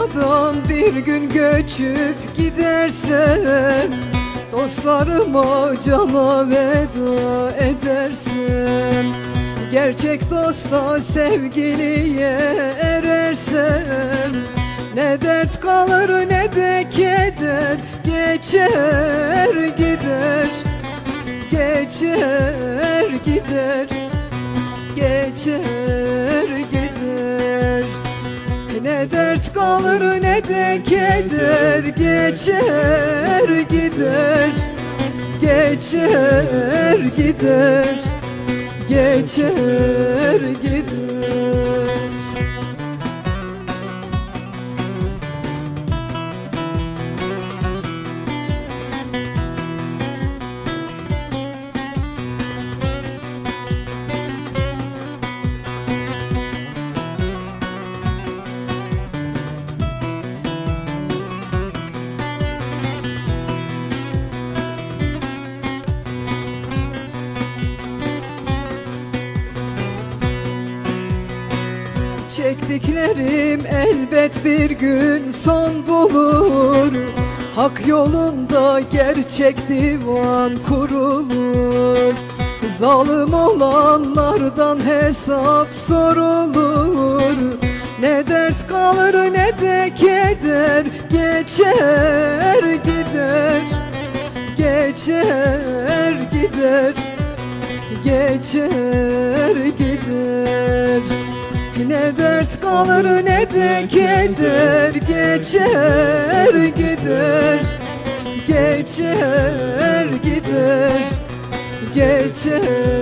dünyadan bir gün göçüp gidersen Dostlarıma cana veda edersen. Gerçek dosta sevgiliye erersen Ne dert kalır ne de keder Geçer gider Geçer gider Geçer Ne dert kalır ne de keder. Geçer gider Geçer gider. Geçer gider Çektiklerim elbet bir gün son bulur. Hak yolunda gerçek divan kurulur. Zalim olanlardan hesap sorulur. Ne dert kalır ne de keder. Geçer gider. Geçer gider. Geçer gider ne dert kalır ne de keder. Geçer gider. Geçer gider. Geçer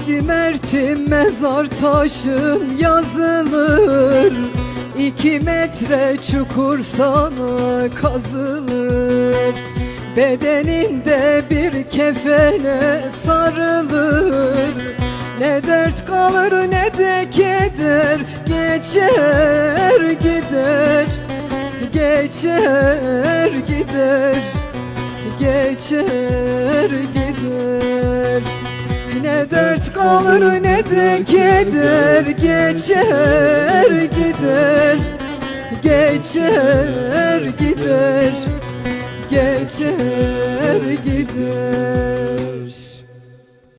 Sadi Mert'im mezar taşın yazılır. İki metre çukur sana kazılır. Bedeninde bir kefene sarılır. Ne dert kalır ne de keder. Geçer gider. Geçer gider. Geçer gider ne dert kalır ne de keder Geçer gider. Geçer gider. Geçer gider